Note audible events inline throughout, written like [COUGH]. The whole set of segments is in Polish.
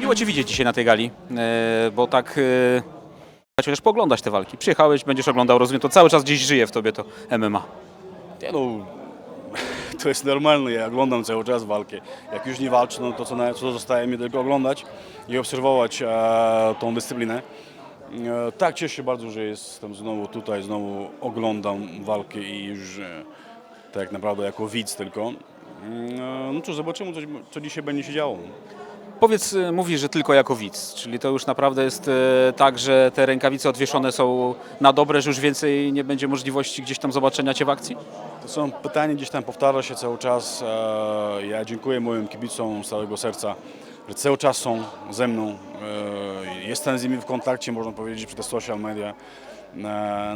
Miło Cię widzieć dzisiaj na tej gali, e, bo tak e, chociaż pooglądać te walki. Przyjechałeś, będziesz oglądał, rozumiem, to cały czas gdzieś żyje w Tobie to MMA. Nie no, to jest normalne, ja oglądam cały czas walki. Jak już nie walczę, no to co, na, co zostaje mi tylko oglądać i obserwować e, tą dyscyplinę. E, tak, cieszę się bardzo, że jestem znowu tutaj, znowu oglądam walki i już e, tak naprawdę jako widz tylko. Mm, e, No cóż, zobaczymy, co, co dzisiaj będzie się działo. Powiedz, e, mówisz, że tylko jako widz, czyli to już naprawdę jest e, tak, że te rękawice odwieszone są na dobre, że już więcej nie będzie możliwości gdzieś tam zobaczenia Cię w akcji? To są pytania, gdzieś tam powtarza się cały czas. Ja dziękuję moim kibicom z całego serca, że cały czas są ze mną. Jestem z nimi w kontakcie, można powiedzieć, przez te social media.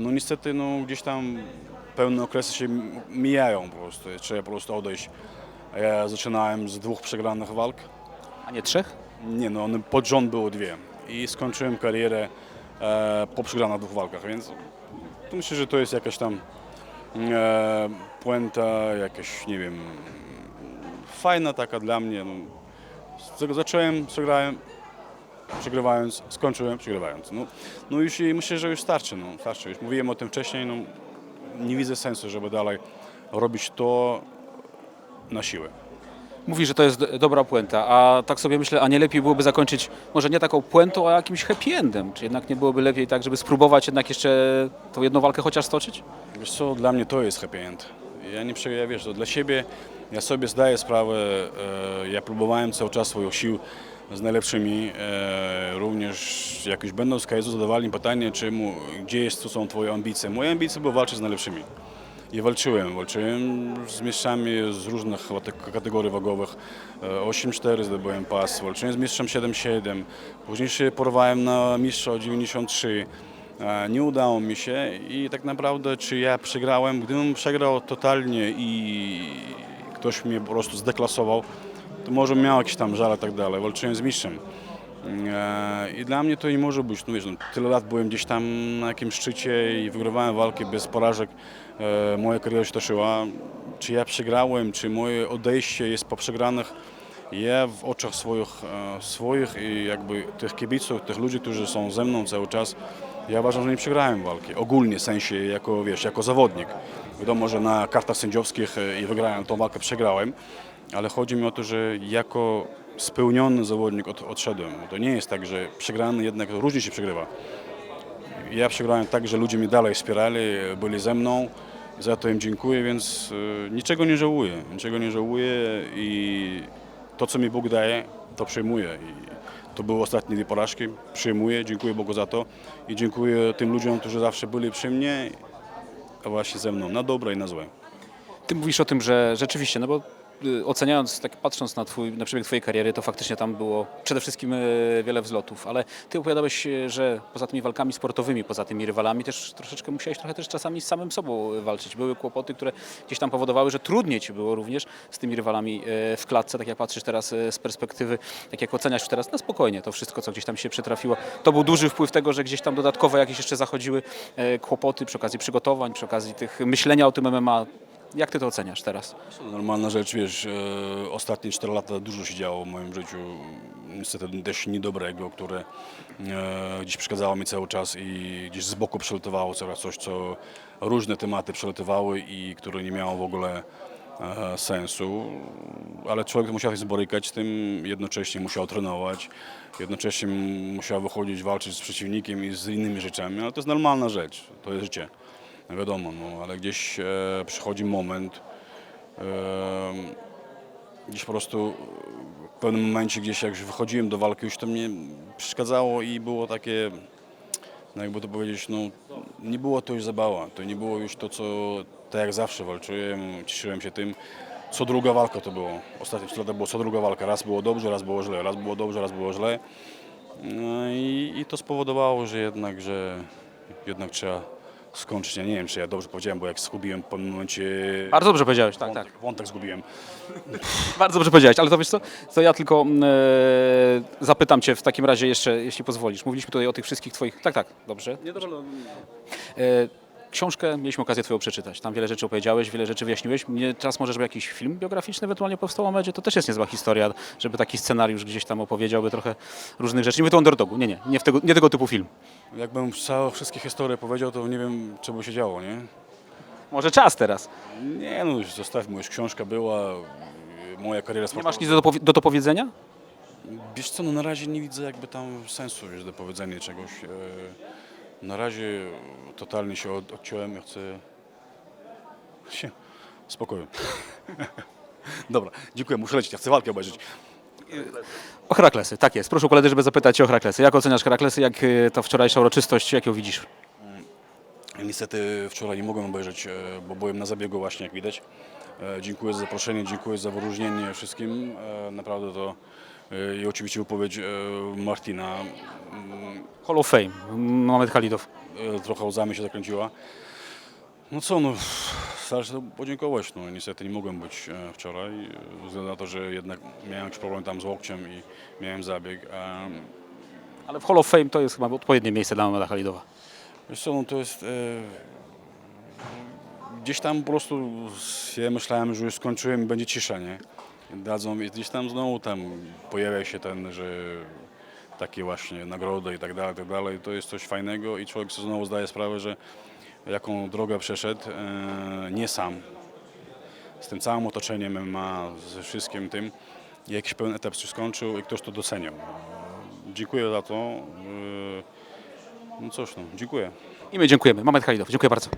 No niestety no, gdzieś tam pewne okresy się mijają po prostu. Trzeba po prostu odejść. Ja zaczynałem z dwóch przegranych walk. A nie trzech? Nie no, one pod rząd było dwie. I skończyłem karierę e, po przegranych dwóch walkach, więc to myślę, że to jest jakaś tam e, puenta, jakaś, nie wiem, fajna taka dla mnie. No. Z tego zacząłem, przegrałem, przegrywając, skończyłem, przegrywając. No, no już i myślę, że już starczy, no, starczy. Już mówiłem o tym wcześniej, no, nie widzę sensu, żeby dalej robić to na siłę. Mówi, że to jest do- dobra puenta, a tak sobie myślę, a nie lepiej byłoby zakończyć może nie taką puentą, a jakimś happy endem? Czy jednak nie byłoby lepiej tak, żeby spróbować jednak jeszcze tą jedną walkę chociaż stoczyć? Wiesz co, dla mnie to jest happy end. Ja nie wiesz, to dla siebie, ja sobie zdaję sprawę, e, ja próbowałem cały czas swoich sił z najlepszymi, e, również jak już będą z zadawali pytanie, czemu, gdzie jest, co są twoje ambicje. Moje ambicje były walczyć z najlepszymi. I walczyłem, walczyłem z mistrzami z różnych kategorii wagowych. E, 8-4 zdobyłem pas, walczyłem z mistrzem 7-7, później się porwałem na mistrza o 93. E, Nie udało mi się i tak naprawdę czy ja przegrałem, gdybym przegrał totalnie i ktoś mnie po prostu zdeklasował, to może miał jakiś tam żal i tak dalej. Walczyłem z mistrzem. E, I dla mnie to nie może być, no wiesz, no, tyle lat byłem gdzieś tam na jakimś szczycie i wygrywałem walki bez porażek. E, moja kariera się toczyła. Czy ja przegrałem, czy moje odejście jest po przegranych, ja w oczach swoich, e, swoich i jakby tych kibiców, tych ludzi, którzy są ze mną cały czas, ja uważam, że nie przegrałem walki. Ogólnie w sensie jako, wiesz, jako zawodnik. Wiadomo, że na kartach sędziowskich i wygrałem tą walkę, przegrałem, ale chodzi mi o to, że jako spełniony zawodnik od, odszedłem. To nie jest tak, że przegrany jednak różnie się przegrywa. Ja przegrałem tak, że ludzie mnie dalej wspierali, byli ze mną. Za to im dziękuję, więc e, niczego nie żałuję. Niczego nie żałuję i to, co mi Bóg daje, to przyjmuję. I to były ostatnie dwie porażki. Przyjmuję, dziękuję Bogu za to i dziękuję tym ludziom, którzy zawsze byli przy mnie, a właśnie ze mną, na dobre i na złe. Ty mówisz o tym, że rzeczywiście, no bo oceniając, tak patrząc na, twój, na przebieg Twojej kariery, to faktycznie tam było przede wszystkim y, wiele wzlotów, ale Ty opowiadałeś, y, że poza tymi walkami sportowymi, poza tymi rywalami też troszeczkę musiałeś trochę też czasami z samym sobą y, walczyć. Były kłopoty, które gdzieś tam powodowały, że trudniej Ci było również z tymi rywalami y, w klatce, tak jak patrzysz teraz y, z perspektywy, tak jak oceniasz teraz na spokojnie to wszystko, co gdzieś tam się przytrafiło. To był duży wpływ tego, że gdzieś tam dodatkowo jakieś jeszcze zachodziły y, kłopoty przy okazji przygotowań, przy okazji tych myślenia o tym MMA. Jak Ty to oceniasz teraz? Normalna rzecz, wiesz, e, ostatnie 4 lata dużo się działo w moim życiu, niestety dość niedobrego, które e, gdzieś przeszkadzało mi cały czas i gdzieś z boku przelatywało coraz coś, co różne tematy przelatywały i które nie miało w ogóle e, sensu, ale człowiek musiał się borykać z tym, jednocześnie musiał trenować, jednocześnie musiał wychodzić, walczyć z przeciwnikiem i z innymi rzeczami, ale to jest normalna rzecz, to jest życie. No Wiadomo, no, ale gdzieś e, przychodzi moment, e, gdzieś po prostu w pewnym momencie, gdzieś jak już wychodziłem do walki, już to mnie przeszkadzało i było takie, no jakby to powiedzieć, no nie było to już zabawa, to nie było już to, co tak jak zawsze walczyłem, cieszyłem się tym. Co druga walka to było. Ostatnie 4 lata było co druga walka. Raz było dobrze, raz było źle, raz było dobrze, raz było źle. No i, i to spowodowało, że jednak, że jednak trzeba skończyć. Ja nie wiem, czy ja dobrze powiedziałem, bo jak zgubiłem w pewnym momencie Bardzo dobrze powiedziałeś, tak, tak. wątek, wątek zgubiłem. [LAUGHS] Bardzo dobrze powiedziałeś, ale to wiesz co, to ja tylko mm, e, zapytam Cię w takim razie jeszcze, jeśli pozwolisz. Mówiliśmy tutaj o tych wszystkich Twoich... Tak, tak, dobrze. Nie, dobra, no, E, książkę, mieliśmy okazję Twoją przeczytać. Tam wiele rzeczy opowiedziałeś, wiele rzeczy wyjaśniłeś. Mnie teraz może, żeby jakiś film biograficzny ewentualnie powstał o Medzie, to też jest niezła historia, żeby taki scenariusz gdzieś tam opowiedziałby trochę różnych rzeczy. Nie mówię underdogu, nie, nie, nie, tego, nie tego typu film. Jakbym całe wszystkie historie powiedział, to nie wiem, by się działo, nie? Może czas teraz. Nie no, już zostawmy, już książka była, moja kariera Nie sportowa. masz nic do, do dopowiedzenia? Wiesz co, no na razie nie widzę jakby tam sensu, wiesz, do powiedzenia czegoś. Na razie totalnie się od, odciąłem, ja chcę się spokoju. [LAUGHS] Dobra, dziękuję, muszę lecieć, ja chcę walkę obejrzeć. O Heraklesy, tak jest. Proszę koledzy, żeby zapytać o Heraklesy. Jak oceniasz Heraklesy? Jak y, to wczorajsza uroczystość, jak ją widzisz? Niestety wczoraj nie mogłem obejrzeć, e, bo byłem na zabiegu właśnie, jak widać. E, Dziękuję za zaproszenie, dziękuję za wyróżnienie wszystkim. E, Naprawdę to i oczywiście wypowiedź e, Martina mm, Hall of Fame, Mohamed Khalidow. e, trochę łzami się zakręciła. No co, no starszy to podziękować. No niestety nie mogłem być e, wczoraj, e, ze względu na to, że jednak miałem jakiś problem tam z łokciem i miałem zabieg. E, Ale w Hall of Fame to jest chyba odpowiednie miejsce dla Mohameda Khalidowa. Wiesz co, no to jest... E, gdzieś tam po prostu ja myślałem, że już skończyłem i będzie cisza, nie? Dadzą i gdzieś tam znowu tam pojawia się ten, że takie właśnie nagrody i tak dalej, tak dalej. To jest coś fajnego i człowiek sobie znowu zdaje sprawę, że jaką drogę przeszedł, e, nie sam, z tym całym otoczeniem MMA, ze wszystkim tym, jakiś pełen etap się skończył i ktoś to doceniał. Dziękuję za to. E, no cóż, no, dziękuję. I my dziękujemy. Mohamed Khalidow, dziękuję bardzo.